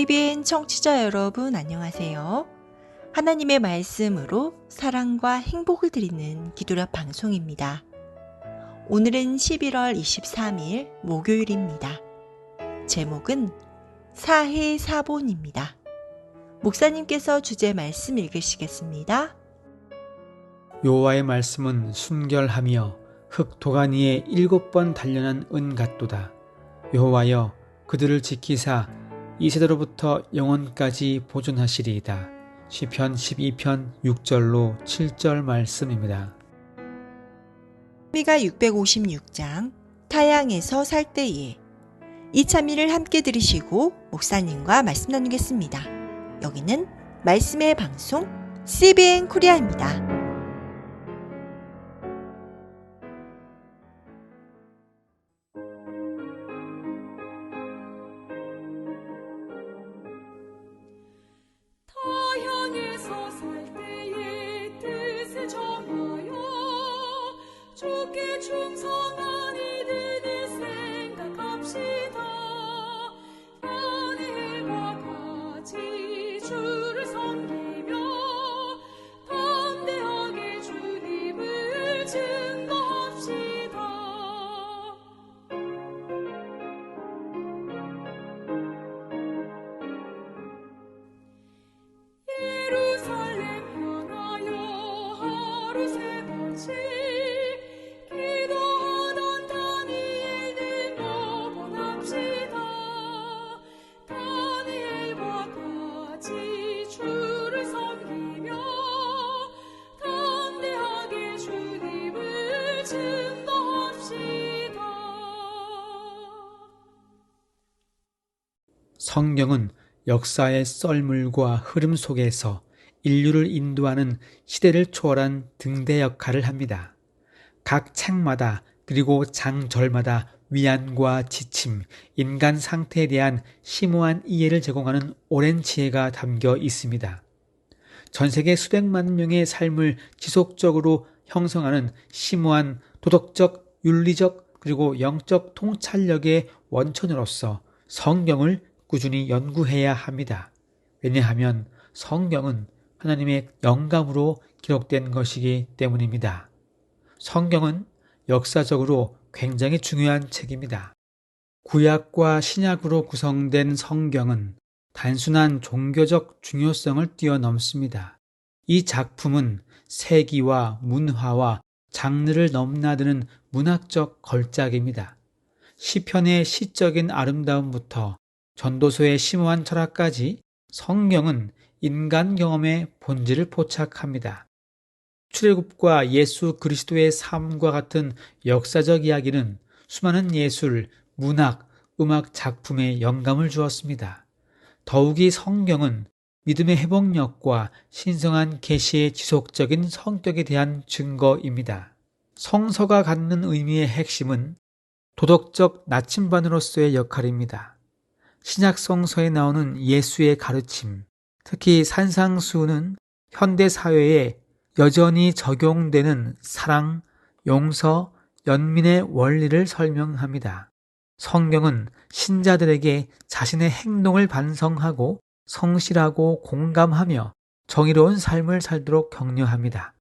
CBN 청취자 여러분 안녕하세요. 하나님의 말씀으로 사랑과 행복을 드리는 기도력 방송입니다. 오늘은 11월 23일 목요일입니다. 제목은 사해 사본입니다. 목사님께서 주제 말씀 읽으시겠습니다. 여호와의 말씀은 순결하며 흙 도가니에 일곱 번 단련한 은 같도다. 여호와여 그들을 지키사 이 세대로부터 영원까지 보존하시리이다. 시편 12편 6절로 7절 말씀입니다. 미가 656장 타양에서 살 때에 이참미를 함께 들으시고 목사님과 말씀 나누겠습니다. 여기는 말씀의 방송 CBN 코리아입니다. 주께 충성한 성경은 역사의 썰물과 흐름 속에서 인류를 인도하는 시대를 초월한 등대 역할을 합니다. 각 책마다 그리고 장절마다 위안과 지침, 인간 상태에 대한 심오한 이해를 제공하는 오랜 지혜가 담겨 있습니다. 전 세계 수백만 명의 삶을 지속적으로 형성하는 심오한 도덕적, 윤리적, 그리고 영적 통찰력의 원천으로서 성경을 꾸준히 연구해야 합니다. 왜냐하면 성경은 하나님의 영감으로 기록된 것이기 때문입니다. 성경은 역사적으로 굉장히 중요한 책입니다. 구약과 신약으로 구성된 성경은 단순한 종교적 중요성을 뛰어넘습니다. 이 작품은 세기와 문화와 장르를 넘나드는 문학적 걸작입니다. 시편의 시적인 아름다움부터 전도서의 심오한 철학까지 성경은 인간 경험의 본질을 포착합니다. 출애굽과 예수 그리스도의 삶과 같은 역사적 이야기는 수많은 예술, 문학, 음악 작품에 영감을 주었습니다. 더욱이 성경은 믿음의 회복력과 신성한 계시의 지속적인 성격에 대한 증거입니다. 성서가 갖는 의미의 핵심은 도덕적 나침반으로서의 역할입니다. 신약 성서에 나오는 예수의 가르침, 특히 산상수는 현대 사회에 여전히 적용되는 사랑, 용서, 연민의 원리를 설명합니다. 성경은 신자들에게 자신의 행동을 반성하고 성실하고 공감하며 정의로운 삶을 살도록 격려합니다.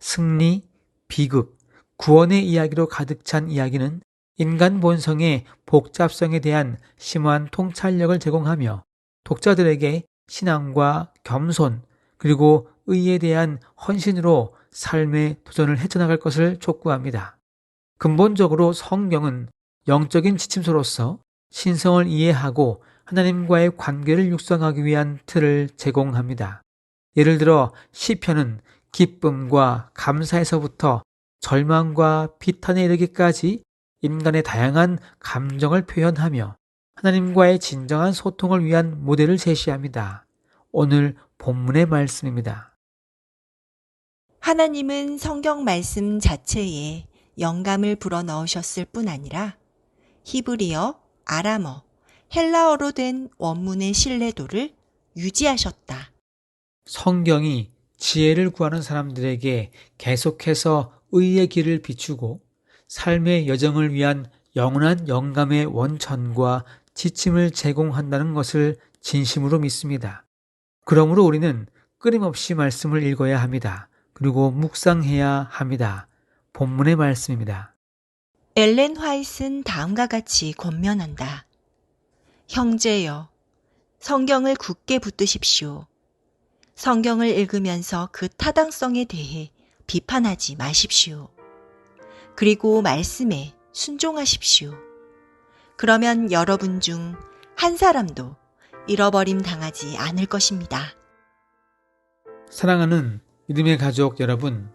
승리, 비극, 구원의 이야기로 가득 찬 이야기는 인간 본성의 복잡성에 대한 심오한 통찰력을 제공하며 독자들에게 신앙과 겸손 그리고 의에 대한 헌신으로 삶의 도전을 헤쳐나갈 것을 촉구합니다. 근본적으로 성경은 영적인 지침서로서 신성을 이해하고 하나님과의 관계를 육성하기 위한 틀을 제공합니다. 예를 들어 시편은 기쁨과 감사에서부터 절망과 비탄에 이르기까지 인간의 다양한 감정을 표현하며 하나님과의 진정한 소통을 위한 모델을 제시합니다. 오늘 본문의 말씀입니다. 하나님은 성경 말씀 자체에 영감을 불어 넣으셨을 뿐 아니라 히브리어, 아람어, 헬라어로 된 원문의 신뢰도를 유지하셨다. 성경이 지혜를 구하는 사람들에게 계속해서 의의 길을 비추고 삶의 여정을 위한 영원한 영감의 원천과 지침을 제공한다는 것을 진심으로 믿습니다. 그러므로 우리는 끊임없이 말씀을 읽어야 합니다. 그리고 묵상해야 합니다. 본문의 말씀입니다. 엘렌 화이트는 다음과 같이 권면한다. 형제여, 성경을 굳게 붙드십시오. 성경을 읽으면서 그 타당성에 대해 비판하지 마십시오. 그리고 말씀에 순종하십시오. 그러면 여러분 중 한 사람도 잃어버림 당하지 않을 것입니다. 사랑하는 믿음의 가족 여러분,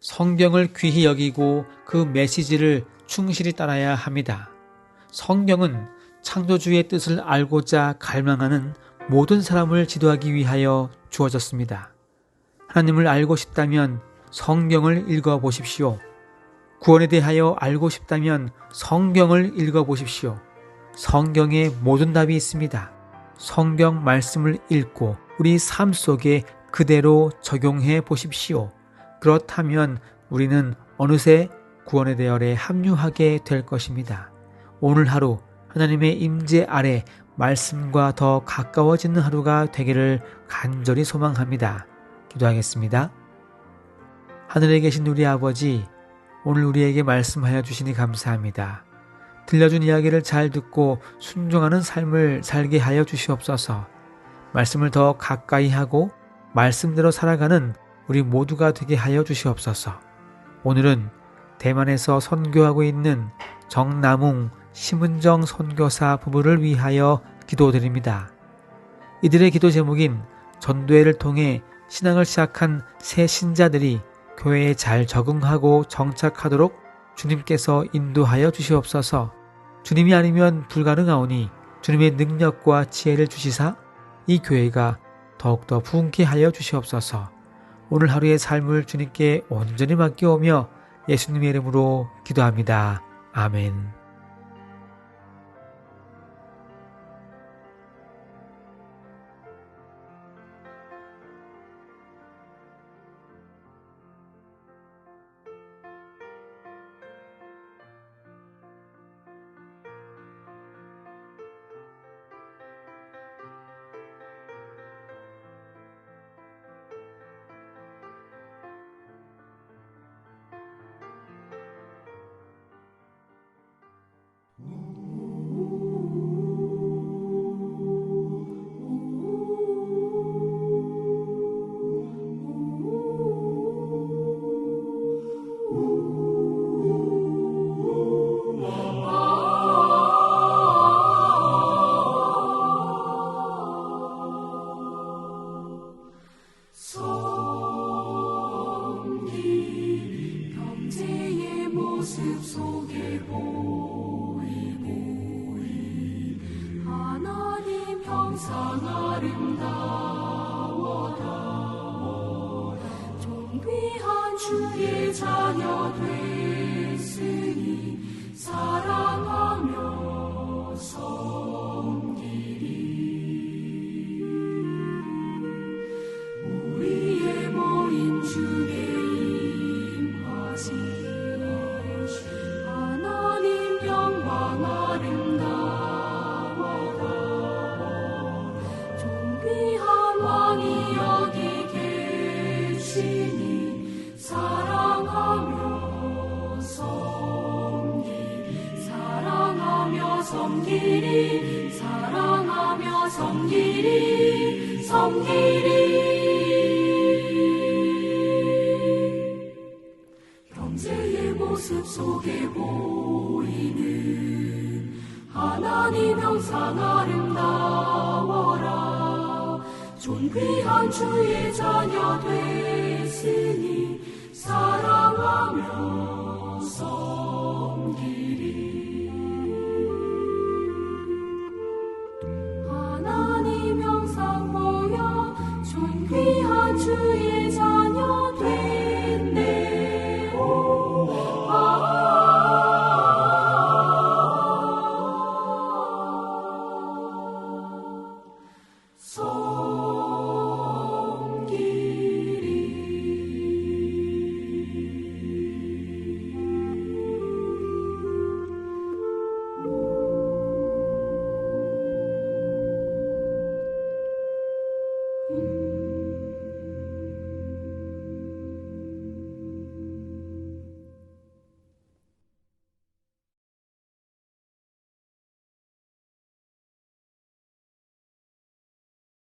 성경을 귀히 여기고 그 메시지를 충실히 따라야 합니다. 성경은 창조주의 뜻을 알고자 갈망하는 모든 사람을 지도하기 위하여 주어졌습니다. 하나님을 알고 싶다면 성경을 읽어 보십시오. 구원에 대하여 알고 싶다면 성경을 읽어 보십시오. 성경에 모든 답이 있습니다. 성경 말씀을 읽고 우리 삶 속에 그대로 적용해 보십시오. 그렇다면 우리는 어느새 구원의 대열에 합류하게 될 것입니다. 오늘 하루 하나님의 임재 아래 말씀과 더 가까워지는 하루가 되기를 간절히 소망합니다. 기도하겠습니다. 하늘에 계신 우리 아버지, 오늘 우리에게 말씀하여 주시니 감사합니다. 들려준 이야기를 잘 듣고 순종하는 삶을 살게 하여 주시옵소서. 말씀을 더 가까이 하고 말씀대로 살아가는 우리 모두가 되게 하여 주시옵소서. 오늘은 대만에서 선교하고 있는 정남웅 심은정 선교사 부부를 위하여 기도드립니다. 이들의 기도 제목인 전도회를 통해 신앙을 시작한 새 신자들이 교회에 잘 적응하고 정착하도록 주님께서 인도하여 주시옵소서. 주님이 아니면 불가능하오니 주님의 능력과 지혜를 주시사 이 교회가 더욱더 부흥케 하여 주시옵소서. 오늘 하루의 삶을 주님께 온전히 맡겨오며 예수님의 이름으로 기도합니다. 아멘. 주의 자녀 됐으니 사 섬기리 사랑하며 섬기리 섬기리 형제의 모습 속에 보이는 하나님 형상 아름다워라. 존귀한 주의 자녀 됐으니 사랑하며 섬기리